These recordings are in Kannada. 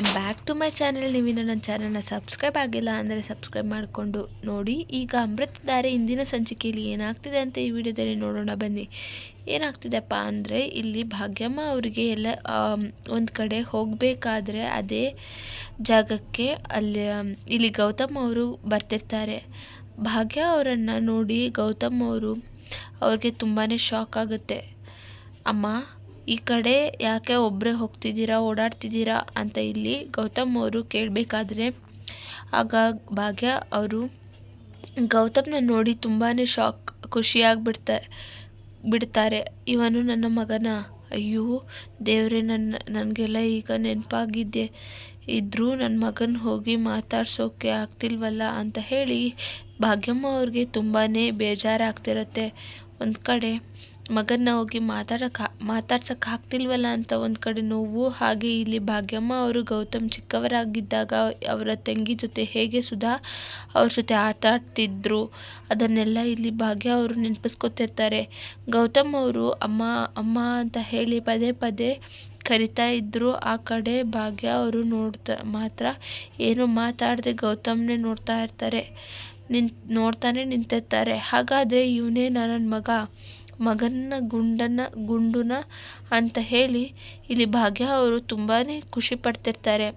Welcome back to my channel ನೀವಿನ್ನು ನನ್ನ ಚಾನಲ್ನ ಸಬ್ಸ್ಕ್ರೈಬ್ ಆಗಿಲ್ಲ ಅಂದರೆ ಸಬ್ಸ್ಕ್ರೈಬ್ ಮಾಡಿಕೊಂಡು ನೋಡಿ. ಈಗ ಅಮೃತಧಾರೆ ಇಂದಿನ ಸಂಚಿಕೆಯಲ್ಲಿ ಏನಾಗ್ತಿದೆ ಅಂತ ಈ ವಿಡಿಯೋದಲ್ಲಿ ನೋಡೋಣ ಬನ್ನಿ. ಏನಾಗ್ತಿದೆಪ್ಪ ಅಂದರೆ ಇಲ್ಲಿ ಭಾಗ್ಯಮ್ಮ ಅವರಿಗೆ ಎಲ್ಲ ಒಂದು ಕಡೆ ಹೋಗಬೇಕಾದ್ರೆ ಅದೇ ಜಾಗಕ್ಕೆ ಅಲ್ಲಿ ಇಲ್ಲಿ ಗೌತಮ್ ಅವರು ಬರ್ತಿರ್ತಾರೆ. ಭಾಗ್ಯ ಅವರನ್ನು ನೋಡಿ ಗೌತಮ್ ಅವರು ಅವ್ರಿಗೆ ತುಂಬಾ ಶಾಕ್ ಆಗುತ್ತೆ. ಅಮ್ಮ ಈ ಕಡೆ ಯಾಕೆ ಒಬ್ಬರೇ ಹೋಗ್ತಿದ್ದೀರಾ, ಓಡಾಡ್ತಿದ್ದೀರಾ ಅಂತ ಇಲ್ಲಿ ಗೌತಮ್ ಅವರು ಕೇಳಬೇಕಾದ್ರೆ, ಆಗ ಭಾಗ್ಯ ಅವರು, ಗೌತಮ್ನ ನೋಡಿ ತುಂಬಾ ಶಾಕ್, ಖುಷಿಯಾಗಿಬಿಡ್ತಾ, ಬಿಡ್ತಾರೆ. ಇವನು ನನ್ನ ಮಗನ. ಅಯ್ಯೋ, ದೇವರೇ ನನ್ನ ನನಗೆಲ್ಲ ಈಗ ನೆನಪಾಗಿದ್ದೆ. ಇದ್ದರೂ ನನ್ನ ಮಗನ ಹೋಗಿ ಮಾತಾಡ್ಸೋಕೆ ಆಗ್ತಿಲ್ವಲ್ಲ ಅಂತ ಹೇಳಿ ಭಾಗ್ಯಮ್ಮ ಅವ್ರಿಗೆ ತುಂಬಾ ಬೇಜಾರಾಗ್ತಿರತ್ತೆ. ಒಂದು ಕಡೆ ಮಗನ್ನ ಹೋಗಿ ಮಾತಾಡೋಕೆ ಮಾತಾಡ್ಸಕ್ಕೆ ಆಗ್ತಿಲ್ವಲ್ಲ ಅಂತ ಒಂದು ಕಡೆ ನೋವು. ಹಾಗೆ ಇಲ್ಲಿ ಭಾಗ್ಯಮ್ಮ ಅವರು ಗೌತಮ್ ಚಿಕ್ಕವರಾಗಿದ್ದಾಗ ಅವರ ತಂಗಿ ಜೊತೆ ಹೇಗೆ ಸುಧಾ ಅವ್ರ ಜೊತೆ ಆಟ ಆಡ್ತಿದ್ರು, ಅದನ್ನೆಲ್ಲ ಇಲ್ಲಿ ಭಾಗ್ಯ ಅವರು ನೆನಪಿಸ್ಕೊತಿರ್ತಾರೆ. ಗೌತಮ್ ಅವರು ಅಮ್ಮ ಅಮ್ಮ ಅಂತ ಹೇಳಿ ಪದೇ ಪದೇ ಕರಿತಾ ಇದ್ದರು ಆ ಕಡೆ ಭಾಗ್ಯ ಅವರು ನೋಡ್ತಾ, ಮಾತ್ರ ಏನು ಮಾತಾಡದೆ ಗೌತಮ್ನೇ ನೋಡ್ತಾ ಇರ್ತಾರೆ, ನಿಂತ್, ನೋಡ್ತಾನೆ ನಿಂತಿರ್ತಾರೆ. ಹಾಗಾದರೆ ಇವನೇ ನನ್ನ ಮಗ. ಮಗನ ಗುಂಡನ, ಗುಂಡುನ ಅಂತ ಹೇಳಿ ಇಲ್ಲಿ ಭಾಗ್ಯ ಅವರು ತುಂಬಾ ಖುಷಿ ಪಡ್ತಿರ್ತಾರೆ.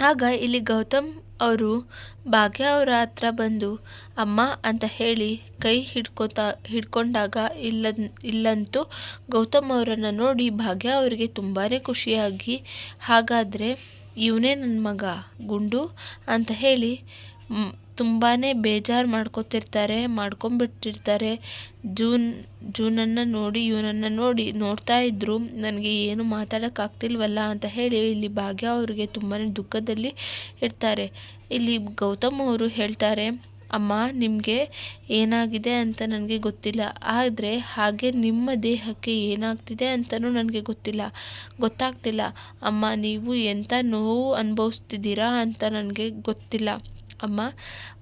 ಆಗ ಇಲ್ಲಿ ಗೌತಮ್ ಅವರು ಭಾಗ್ಯ ಅವರ ಹತ್ರ ಬಂದು, ಅಮ್ಮ ಅಂತ ಹೇಳಿ ಕೈ ಹಿಡ್ಕೊತಾ, ಹಿಡ್ಕೊಂಡಾಗ ಇಲ್ಲ ಇಲ್ಲಂತೂ ಗೌತಮ್ ಅವರನ್ನು ನೋಡಿ ಭಾಗ್ಯ ಅವರಿಗೆ ತುಂಬಾ ಖುಷಿಯಾಗಿ, ಹಾಗಾದರೆ ಇವನೇ ನನ್ನ ಮಗ, ಗುಂಡು ಅಂತ ಹೇಳಿ ತುಂಬಾ ಬೇಜಾರು ಮಾಡ್ಕೊತಿರ್ತಾರೆ, ಮಾಡ್ಕೊಂಬಿಟ್ಟಿರ್ತಾರೆ. ಜೂನ್, ಜೂನನ್ನು ನೋಡಿ, ಇವನನ್ನು ನೋಡಿ ನೋಡ್ತಾ ಇದ್ರು, ನನಗೆ ಏನು ಮಾತಾಡೋಕ್ಕಾಗ್ತಿಲ್ವಲ್ಲ ಅಂತ ಹೇಳಿ ಇಲ್ಲಿ ಭಾಗ್ಯ ಅವರಿಗೆ ತುಂಬಾ ದುಃಖದಲ್ಲಿ ಇರ್ತಾರೆ. ಇಲ್ಲಿ ಗೌತಮ್ ಅವರು ಹೇಳ್ತಾರೆ, ಅಮ್ಮ, ನಿಮಗೆ ಏನಾಗಿದೆ ಅಂತ ನನಗೆ ಗೊತ್ತಿಲ್ಲ. ಆದರೆ ಹಾಗೆ ನಿಮ್ಮ ದೇಹಕ್ಕೆ ಏನಾಗ್ತಿದೆ ಅಂತಲೂ ನನಗೆ ಗೊತ್ತಿಲ್ಲ, ಗೊತ್ತಾಗ್ತಿಲ್ಲ. ಅಮ್ಮ, ನೀವು ಎಂಥ ನೋವು ಅನುಭವಿಸ್ತಿದ್ದೀರಾ ಅಂತ ನನಗೆ ಗೊತ್ತಿಲ್ಲ. ಅಮ್ಮ,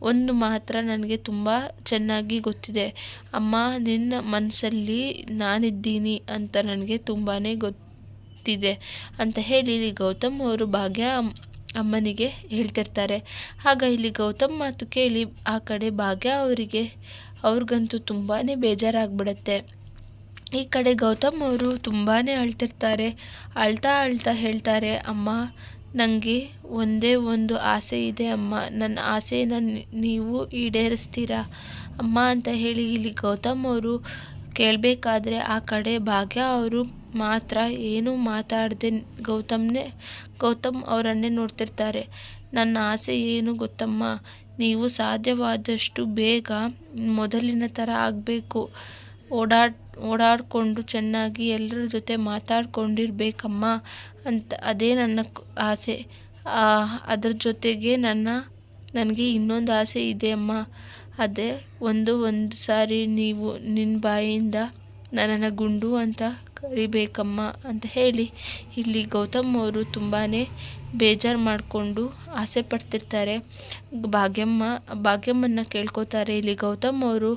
ಒಂದು ಮಾತ್ರ ನನಗೆ ತುಂಬ ಚೆನ್ನಾಗಿ ಗೊತ್ತಿದೆ. ಅಮ್ಮ, ನಿನ್ನ ಮನಸ್ಸಲ್ಲಿ ನಾನಿದ್ದೀನಿ ಅಂತ ನನಗೆ ತುಂಬಾ ಗೊತ್ತಿದೆ ಅಂತ ಹೇಳಿ ಇಲ್ಲಿ ಗೌತಮ್ ಅವರು ಭಾಗ್ಯ ಅಮ್ಮನಿಗೆ ಹೇಳ್ತಿರ್ತಾರೆ. ಆಗ ಇಲ್ಲಿ ಗೌತಮ್ ಮಾತು ಕೇಳಿ ಆ ಕಡೆ ಭಾಗ್ಯ ಅವರಿಗೆ, ಅವ್ರಿಗಂತೂ ತುಂಬಾ ಬೇಜಾರಾಗ್ಬಿಡತ್ತೆ. ಈ ಕಡೆ ಗೌತಮ್ ಅವರು ತುಂಬಾ ಅಳ್ತಿರ್ತಾರೆ. ಅಳ್ತಾ ಅಳ್ತಾ ಹೇಳ್ತಾರೆ, ಅಮ್ಮ ನನಗೆ ಒಂದೇ ಒಂದು ಆಸೆ ಇದೆ ಅಮ್ಮ. ನನ್ನ ಆಸೆನ ನೀವು ಈಡೇರಿಸ್ತೀರಾ? ಅಮ್ಮ ಅಂತ ಹೇಳಿ ಇಲ್ಲಿ ಗೌತಮ್ ಅವರು ಕೇಳಬೇಕಾದ್ರೆ ಆ ಕಡೆ ಭಾಗ್ಯ ಅವರು ಮಾತ್ರ ಏನೂ ಮಾತಾಡದೆ ಗೌತಮ್ನೇ, ಗೌತಮ್ ಅವರನ್ನೇ ನೋಡ್ತಿರ್ತಾರೆ. ನನ್ನ ಆಸೆ ಏನು ಗೊತ್ತಮ್ಮ? ನೀವು ಸಾಧ್ಯವಾದಷ್ಟು ಬೇಗ ಮೊದಲಿನ ಥರ ಆಗಬೇಕು. ಓಡಾಡ್, ಓಡಾಡಿಕೊಂಡು ಚೆನ್ನಾಗಿ ಎಲ್ಲರ ಜೊತೆ ಮಾತಾಡ್ಕೊಂಡಿರ್ಬೇಕಮ್ಮ ಅಂತ ಅದೇ ನನ್ನ ಆಸೆ. ಅದ್ರ ಜೊತೆಗೆ ನನ್ನ, ನನಗೆ ಇನ್ನೊಂದು ಆಸೆ ಇದೆ ಅಮ್ಮ ಅದೇ ಒಂದು ಒಂದು ಸಾರಿ ನೀವು ನಿನ್ನ ಬಾಯಿಯಿಂದ ನನ್ನನ್ನು ಗುಂಡು ಅಂತ ಕರಿಬೇಕಮ್ಮ ಅಂತ ಹೇಳಿ ಇಲ್ಲಿ ಗೌತಮ್ ಅವರು ತುಂಬಾ ಬೇಜಾರು ಮಾಡಿಕೊಂಡು ಆಸೆ ಪಡ್ತಿರ್ತಾರೆ. ಭಾಗ್ಯಮ್ಮ ಭಾಗ್ಯಮ್ಮನ ಕೇಳ್ಕೊತಾರೆ. ಇಲ್ಲಿ ಗೌತಮ್ ಅವರು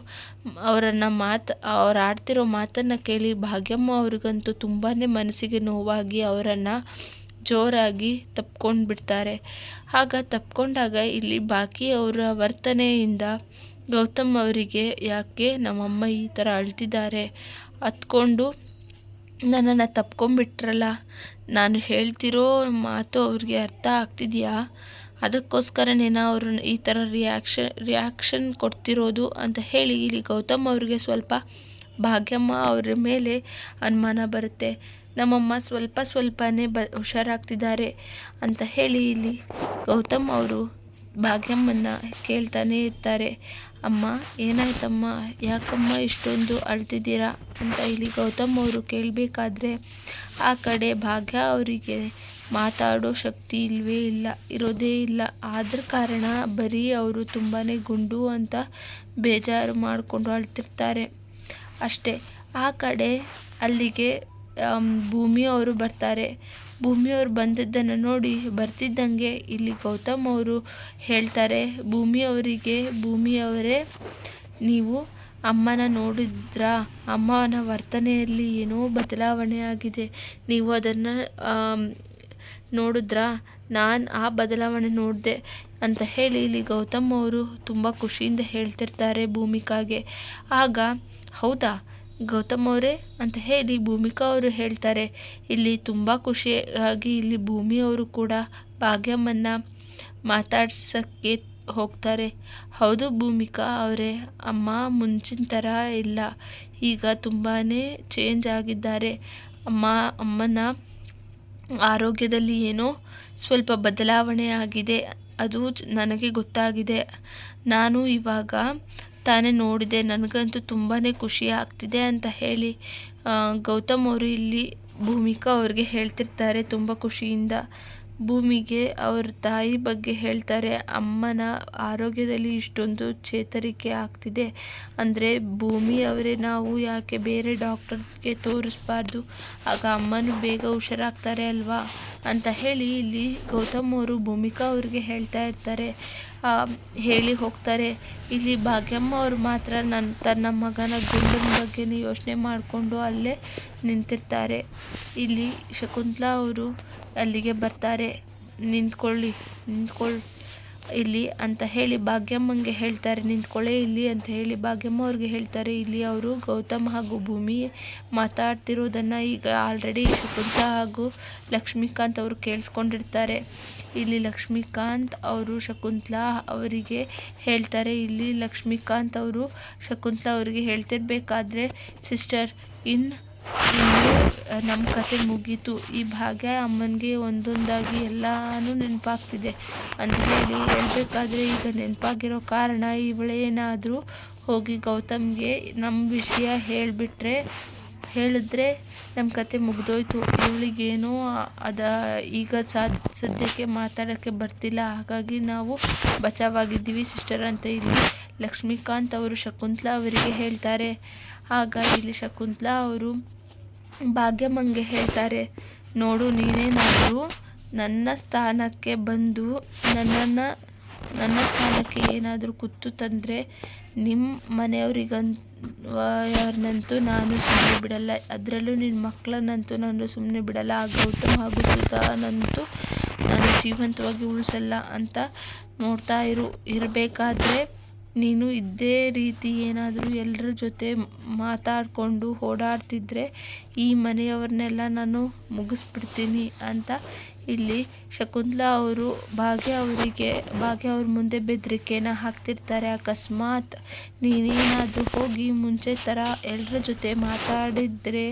ಅವರನ್ನು ಮಾತು, ಅವ್ರು ಆಡ್ತಿರೋ ಮಾತನ್ನು ಕೇಳಿ ಭಾಗ್ಯಮ್ಮ ಅವ್ರಿಗಂತೂ ತುಂಬಾ ಮನಸ್ಸಿಗೆ ನೋವಾಗಿ ಅವರನ್ನು ಜೋರಾಗಿ ತಪ್ಕೊಂಡು ಬಿಡ್ತಾರೆ ಆಗ ತಪ್ಕೊಂಡಾಗ ಇಲ್ಲಿ ಬಾಕಿ ಅವರ ವರ್ತನೆಯಿಂದ ಗೌತಮ್ ಅವರಿಗೆ, ಯಾಕೆ ನಮ್ಮಮ್ಮ ಈ ಥರ ಅಳ್ತಿದ್ದಾರೆ? ಹತ್ಕೊಂಡು ನನ್ನನ್ನು ತಪ್ಕೊಂಬಿಟ್ರಲ್ಲ, ನಾನು ಹೇಳ್ತಿರೋ ಮಾತು ಅವ್ರಿಗೆ ಅರ್ಥ ಆಗ್ತಿದೆಯಾ? ಅದಕ್ಕೋಸ್ಕರನೇನ ಅವರು ಈ ಥರ ರಿಯಾಕ್ಷನ್ ರಿಯಾಕ್ಷನ್ ಕೊಡ್ತಿರೋದು ಅಂತ ಹೇಳಿ ಇಲ್ಲಿ ಗೌತಮ್ ಅವರಿಗೆ ಸ್ವಲ್ಪ ಭಾಗ್ಯಮ್ಮ ಅವರ ಮೇಲೆ ಅನುಮಾನ ಬರುತ್ತೆ. ನಮ್ಮಮ್ಮ ಸ್ವಲ್ಪ ಸ್ವಲ್ಪನೇ ಬ, ಹುಷಾರಾಗ್ತಿದ್ದಾರೆ ಅಂತ ಹೇಳಿ ಇಲ್ಲಿ ಗೌತಮ್ ಅವರು ಭಾಗ್ಯಮ್ಮನ್ನು ಕೇಳ್ತಾನೆ ಇರ್ತಾರೆ. ಅಮ್ಮ, ಏನಾಯ್ತಮ್ಮ? ಯಾಕಮ್ಮ ಇಷ್ಟೊಂದು ಅಳ್ತಿದ್ದೀರಾ ಅಂತ ಇಲ್ಲಿ ಗೌತಮ್ ಅವರು ಕೇಳಬೇಕಾದ್ರೆ ಆ ಕಡೆ ಭಾಗ್ಯ ಅವರಿಗೆ ಮಾತಾಡೋ ಶಕ್ತಿ ಇಲ್ಲವೇ ಇಲ್ಲ, ಇರೋದೇ ಇಲ್ಲ. ಆದ್ರ ಕಾರಣ ಬರೀ ಅವರು ತುಂಬಾ ಗುಂಡು ಅಂತ ಬೇಜಾರು ಮಾಡಿಕೊಂಡು ಅಳ್ತಿರ್ತಾರೆ. ಅಷ್ಟೇ, ಆ ಕಡೆ ಅಲ್ಲಿಗೆ ಭೂಮಿ ಅವರು ಬರ್ತಾರೆ. ಭೂಮಿಯವರು ಬಂದದ್ದನ್ನು ನೋಡಿ ಬರ್ತಿದ್ದಂಗೆ ಇಲ್ಲಿ ಗೌತಮ್ ಅವರು ಹೇಳ್ತಾರೆ, ಭೂಮಿಯವರಿಗೆ, ಭೂಮಿಯವರೇ ನೀವು ಅಮ್ಮನ ನೋಡಿದ್ರಾ? ಅಮ್ಮನ ವರ್ತನೆಯಲ್ಲಿ ಏನೋ ಬದಲಾವಣೆ ಆಗಿದೆ. ನೀವು ಅದನ್ನು ನೋಡಿದ್ರಾ? ನಾನು ಆ ಬದಲಾವಣೆ ನೋಡಿದೆ ಅಂತ ಹೇಳಿ ಇಲ್ಲಿ ಗೌತಮ್ ಅವರು ತುಂಬ ಖುಷಿಯಿಂದ ಹೇಳ್ತಿರ್ತಾರೆ ಭೂಮಿಕಾಗೆ. ಆಗ ಹೌದಾ? ಗೌತಮ್ ಅವರೇ ಅಂತ ಹೇಳಿ ಭೂಮಿಕಾ ಅವರು ಹೇಳ್ತಾರೆ. ಇಲ್ಲಿ ತುಂಬ ಖುಷಿಯಾಗಿ ಇಲ್ಲಿ ಭೂಮಿ ಅವರು ಕೂಡ ಭಾಗ್ಯಮ್ಮನ್ನ ಮಾತಾಡ್ಸೋಕ್ಕೆ ಹೋಗ್ತಾರೆ. ಹೌದು ಭೂಮಿಕಾ ಅವರೇ, ಅಮ್ಮ ಮುಂಚಿನ ಥರ ಇಲ್ಲ. ಈಗ ತುಂಬಾ ಚೇಂಜ್ ಆಗಿದ್ದಾರೆ. ಅಮ್ಮ, ಅಮ್ಮನ ಆರೋಗ್ಯದಲ್ಲಿ ಏನೋ ಸ್ವಲ್ಪ ಬದಲಾವಣೆ ಆಗಿದೆ. ಅದು ನನಗೆ ಗೊತ್ತಾಗಿದೆ. ನಾನು ಇವಾಗ ತಾನೇ ನೋಡಿದೆ. ನನಗಂತೂ ತುಂಬಾ ಖುಷಿ ಆಗ್ತಿದೆ ಅಂತ ಹೇಳಿ ಗೌತಮ್ ಅವರು ಇಲ್ಲಿ ಭೂಮಿಕಾ ಅವ್ರಿಗೆ ಹೇಳ್ತಿರ್ತಾರೆ ತುಂಬ ಖುಷಿಯಿಂದ. ಭೂಮಿಗೆ ಅವ್ರ ತಾಯಿ ಬಗ್ಗೆ ಹೇಳ್ತಾರೆ, ಅಮ್ಮನ ಆರೋಗ್ಯದಲ್ಲಿ ಇಷ್ಟೊಂದು ಚೇತರಿಕೆ ಆಗ್ತಿದೆ. ಅಂದರೆ ಭೂಮಿ ಅವರೇ ನಾವು, ಯಾಕೆ ಬೇರೆ ಡಾಕ್ಟರ್ಗೆ ತೋರಿಸ್ಬಾರ್ದು? ಆಗ ಅಮ್ಮನೂ ಬೇಗ ಹುಷಾರಾಗ್ತಾರೆ ಅಲ್ವಾ? ಅಂತ ಹೇಳಿ ಇಲ್ಲಿ ಗೌತಮ್ ಅವರು ಭೂಮಿಕಾ ಅವ್ರಿಗೆ ಹೇಳ್ತಾ ಇರ್ತಾರೆ. ಹೇಳಿ ಹೋಗ್ತಾರೆ. ಇಲ್ಲಿ ಭಾಗ್ಯಮ್ಮ ಅವರು ಮಾತ್ರ ನನ್ನ ತನ್ನ ಮಗನ ಗುಂಡನ ಬಗ್ಗೆನೇ ಯೋಚನೆ ಮಾಡಿಕೊಂಡು ಅಲ್ಲೇ ನಿಂತಿರ್ತಾರೆ. ಇಲ್ಲಿ ಶಕುಂತಲಾ ಅವರು ಅಲ್ಲಿಗೆ ಬರ್ತಾರೆ. ನಿಂತ್ಕೊಳ್ಳಿ ನಿಂತ್ಕೊಳ್ಳಿ ಇಲ್ಲಿ ಅಂತ ಹೇಳಿ ಭಾಗ್ಯಮ್ಮಂಗೆ ಹೇಳ್ತಾರೆ, ನಿಂತ್ಕೊಳ್ಳೆ ಇಲ್ಲಿ ಅಂತ ಹೇಳಿ ಭಾಗ್ಯಮ್ಮ ಅವ್ರಿಗೆ ಹೇಳ್ತಾರೆ, ಇಲ್ಲಿ ಅವರು ಗೌತಮ್ ಹಾಗೂ ಭೂಮಿ ಮಾತಾಡ್ತಿರೋದನ್ನು ಈಗ ಆಲ್ರೆಡಿ ಶಕುಂತ ಹಾಗೂ ಲಕ್ಷ್ಮೀಕಾಂತ್ ಅವರು ಕೇಳಿಸ್ಕೊಂಡಿರ್ತಾರೆ. ಇಲ್ಲಿ ಲಕ್ಷ್ಮೀಕಾಂತ್ ಅವರು ಶಕುಂತಲಾ ಅವರಿಗೆ ಹೇಳ್ತಾರೆ, ಇಲ್ಲಿ ಲಕ್ಷ್ಮೀಕಾಂತ್ ಅವರು ಶಕುಂತಲಾ ಅವರಿಗೆ ಹೇಳ್ತಿರ್ಬೇಕಾದ್ರೆ ಸಿಸ್ಟರ್ ಇನ್ನು ಇನ್ನು ನಮ್ಮ ಕತೆ ಮುಗೀತು. ಈ ಭಾಗ್ಯ ಅಮ್ಮನಿಗೆ ಒಂದೊಂದಾಗಿ ಎಲ್ಲಾನು ನೆನಪಾಗ್ತಿದೆ. ಅಂತ ಹೇಳಿ ಹೇಳಬೇಕಾದ್ರೆ ಈಗ ನೆನಪಾಗಿರೋ ಕಾರಣ ಇವಳೇನಾದರೂ ಹೋಗಿ ಗೌತಮ್ಗೆ ನಮ್ಮ ವಿಷಯ ಹೇಳಿಬಿಟ್ರೆ, ಹೇಳಿದ್ರೆ ನಮ್ಮ ಕತೆ ಮುಗ್ದೋಯ್ತು. ಇವಳಿಗೇನೋ ಅದ, ಈಗ ಸಾದ್, ಸದ್ಯಕ್ಕೆ ಮಾತಾಡೋಕ್ಕೆ ಬರ್ತಿಲ್ಲ. ಹಾಗಾಗಿ ನಾವು ಬಚಾವಾಗಿದ್ದೀವಿ ಸಿಸ್ಟರ್ ಅಂತ ಇಲ್ಲಿ ಲಕ್ಷ್ಮೀಕಾಂತ್ ಅವರು ಶಕುಂತಲಾ ಅವರಿಗೆ ಹೇಳ್ತಾರೆ. ಆಗ ಇಲ್ಲಿ ಶಕುಂತಲಾ ಅವರು ಭಾಗ್ಯಮ್ಮಂಗೆ ಹೇಳ್ತಾರೆ, ನೋಡು, ನೀನೇನಾದರೂ ನನ್ನ ಸ್ಥಾನಕ್ಕೆ ಬಂದು ನನ್ನನ್ನು, ನನ್ನ ಸ್ಥಾನಕ್ಕೆ ಏನಾದರೂ ಕುತ್ತು ತಂದರೆ ನಿಮ್ಮ ಮನೆಯವರಿಗಂತೂ ನಾನು ಸುಮ್ಮನೆ ಬಿಡಲ್ಲ. ಅದರಲ್ಲೂ ನಿನ್ನ ಮಕ್ಕಳನ್ನಂತೂ ನಾನು ಸುಮ್ಮನೆ ಬಿಡಲ್ಲ. ಆ ಗೌತಮ್ ಹಾಗೂ ಸುಧಾನಂತೂ ನಾನು ಜೀವಂತವಾಗಿ ಉಳಿಸಲ್ಲ ಅಂತ ನೋಡ್ತಾ ಇರು, ಇರಬೇಕಾದ್ರೆ ನೀನು ಇದೇ ರೀತಿ ಏನಾದರೂ ಎಲ್ಲರ ಜೊತೆ ಮಾತಾಡಿಕೊಂಡು ಓಡಾಡ್ತಿದ್ರೆ ಈ ಮನೆಯವ್ರನ್ನೆಲ್ಲ ನಾನು ಮುಗಿಸ್ಬಿಡ್ತೀನಿ ಅಂತ ಇಲ್ಲಿ ಶಕುಂತಲಾ ಅವರು ಭಾಗ್ಯ ಅವರಿಗೆ, ಭಾಗ್ಯ ಅವ್ರ ಮುಂದೆ ಬೆದರಿಕೆನ ಹಾಕ್ತಿರ್ತಾರೆ. ಅಕಸ್ಮಾತ್ ನೀನೇನಾದರೂ ಹೋಗಿ ಮುಂಚೆ ಥರ ಎಲ್ಲರ ಜೊತೆ ಮಾತಾಡಿದರೆ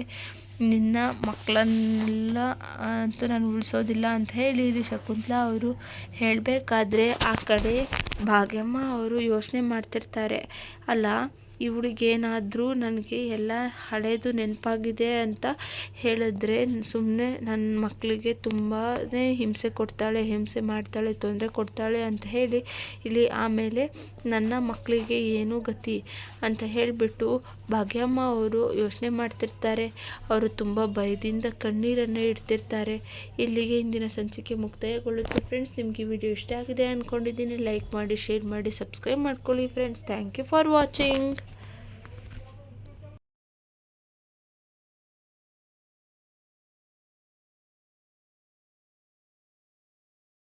ನಿನ್ನ ಮಕ್ಕಳನ್ನೆಲ್ಲ ಅಂತೂ ನಾನು ಉಳಿಸೋದಿಲ್ಲ ಅಂತ ಹೇಳಿ ಶಕುಂತಲಾ ಅವರು ಹೇಳಬೇಕಾದ್ರೆ ಆ ಕಡೆ ಭಾಗ್ಯಮ್ಮ ಅವರು ಯೋಚನೆ ಮಾಡ್ತಿರ್ತಾರೆ. ಅಲ್ಲ ಇವಳಿಗೇನಾದರೂ ನನಗೆ ಎಲ್ಲ ಹಳೇದು ನೆನಪಾಗಿದೆ ಅಂತ ಹೇಳಿದ್ರೆ ಸುಮ್ಮನೆ ನನ್ನ ಮಕ್ಕಳಿಗೆ ತುಂಬಾ ಹಿಂಸೆ ಕೊಡ್ತಾಳೆ, ಹಿಂಸೆ ಮಾಡ್ತಾಳೆ, ತೊಂದರೆ ಕೊಡ್ತಾಳೆ ಅಂತ ಹೇಳಿ ಇಲ್ಲಿ ಆಮೇಲೆ ನನ್ನ ಮಕ್ಕಳಿಗೆ ಏನು ಗತಿ ಅಂತ ಹೇಳಿಬಿಟ್ಟು ಭಾಗ್ಯಮ್ಮ ಅವರು ಯೋಚನೆ ಮಾಡ್ತಿರ್ತಾರೆ. ಅವರು ತುಂಬ ಭಯದಿಂದ ಕಣ್ಣೀರನ್ನು ಇಡ್ತಿರ್ತಾರೆ. ಇಲ್ಲಿಗೆ ಇಂದಿನ ಸಂಚಿಕೆ ಮುಕ್ತಾಯಗೊಳ್ಳುತ್ತೆ. ಫ್ರೆಂಡ್ಸ್ ನಿಮಗೆ ವಿಡಿಯೋ ಇಷ್ಟ ಆಗಿದೆ ಅಂದ್ಕೊಂಡಿದ್ದೀನಿ ಲೈಕ್ ಮಾಡಿ ಶೇರ್ ಮಾಡಿ ಸಬ್ಸ್ಕ್ರೈಬ್ ಮಾಡ್ಕೊಳ್ಳಿ friends thank you for watching